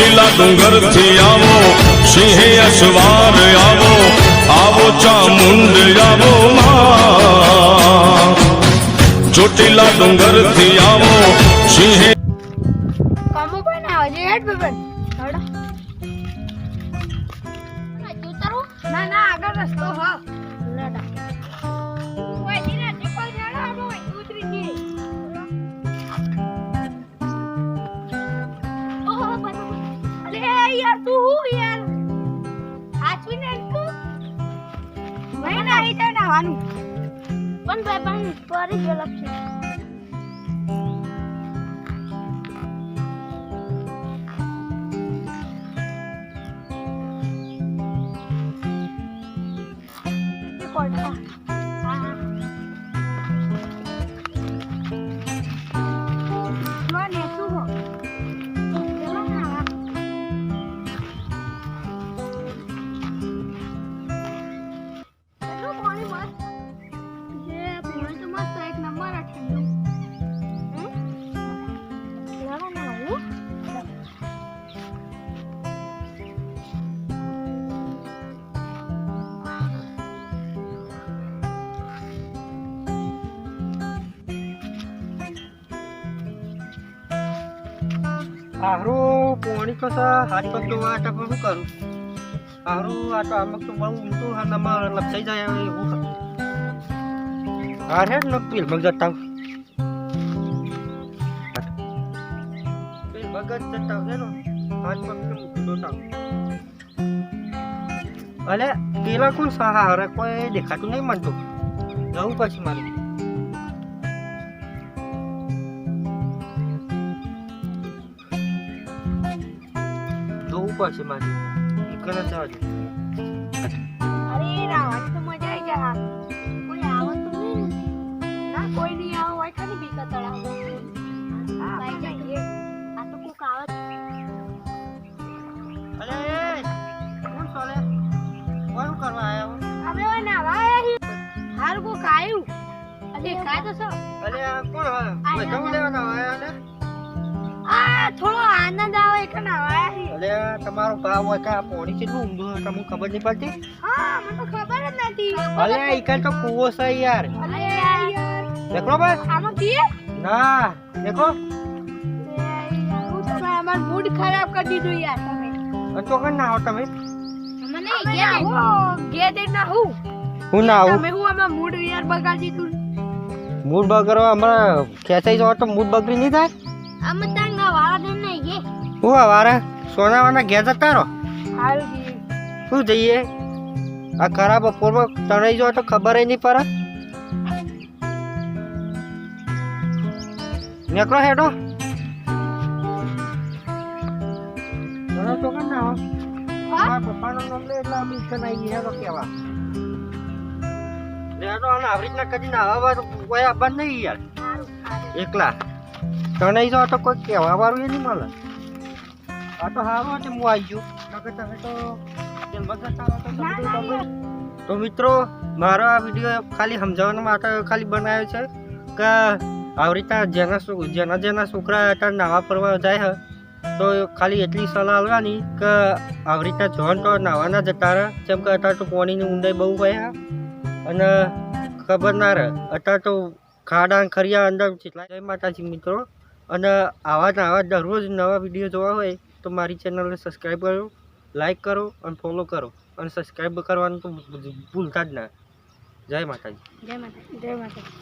ચોટીલા ડુંગરથી આવો સિંહ અસવાર આવો આવો ચામુંડ આવો ચોટીલા ડુંગરથી આવો સિંહ કામો પણ આવે છે હેડ બબન ના ના આગળ રસ્તો હા. લેડા one. One by one, what is your option? Record. હારું, પોણી કસા હાથ પગ જોવા આટા પણ શું કરું? હારું, આ તો આમાં તો બહુ ઊંધું હા નંબર લપસાઈ જાય એવું હા હેડ ન પીલ મગ જતા પીલ મગજ જતા છે ને, હાથ પગ કેમ જોતા અલે, પેલા કોણ સહારે કોઈ દેખાતું નહીં મનતું. જવું પછી મારે. જવું છે મારે. એક જ જવા અરે રાવાની તો મજા આવી જા કોઈ આવત તો નહીં ના. કોઈ નહીં આવો હોય ખાલી બીકા તળાવ ભાઈ જઈએ આ તો કોક આવત અલે કોણ સોલે? કોણ કરવા આવ્યો અમે હોય ને આવા હાર કોક આવ્યું અરે કાય તો અલે કોણ હા બધા લેવાના આવ્યા આ તમારો ભાવ હોય કે આ પોણી કેટલું ઊંધું હોય તમને ખબર નહીં પડતી? હા મને તો ખબર જ નથી. અલે ઈકન તો કૂવો છે યાર. અલે યાર. દેખો બસ. આમાં પીએ? ના દેખો. તો અમાર મૂડ ખરાબ કરી દીધું યાર તમે. ચોકન ના હો તમે. મને ગયા હું ગયા દે ના હું હું ના હું તમે હું આમાં મૂડ યાર બગાડી દીધું? મૂડ બગડવા હમણાં ખેંચાઈ જાવ તો મૂડ બગડી નહીં થાય? અમે તાંગા વાળા દે નહીં ગે. હું વારે સોનાવાના ઘેર જતા રહો. શું જઈએ? આ ખરાબ બપોરમાં તણાઈ જો તો ખબર નહીં પડે. નીકળો હેડો. તો ના હો? નામ લે એટલે અમે ઈચ્છા નહીં ગયા હેડો કેવા. રેડો અને આવી રીતના કદી ના આવવા કોઈ આવવા નહીં યાર. એકલા. તણાઈ જો તો કોઈ કહેવા વાળું એ નહીં મળે. આ તો હારો હતું હું આવી ગયું. નકર તમે તો મિત્રો મારો આ વીડિયો ખાલી સમજાવવા માટે ખાલી બનાવ્યો છે કે આવી રીતના જેના જેના જેના છોકરા અત્યારે નાવા ફરવા જાય તો ખાલી એટલી સલાહ આવવાની કે આવી રીતના જોન તો નાવાના જતા રહે જેમ કે અત્યારે તો પાણીની ઊંડાઈ બહુ હોય અને ખબર ના રહે અત્યારે તો ખાડા ખરિયા અંદર કેટલા જય માતાજી મિત્રો. અને આવા ને આવા દરરોજ નવા વીડિયો જોવા હોય તો મારી ચેનલને સબસ્ક્રાઈબ કરો લાઈક કરો અને ફોલો કરો. અને સબસ્ક્રાઈબ કરવાનું તો ભૂલતા જ ના. જય માતાજી. જય માતા જય માતા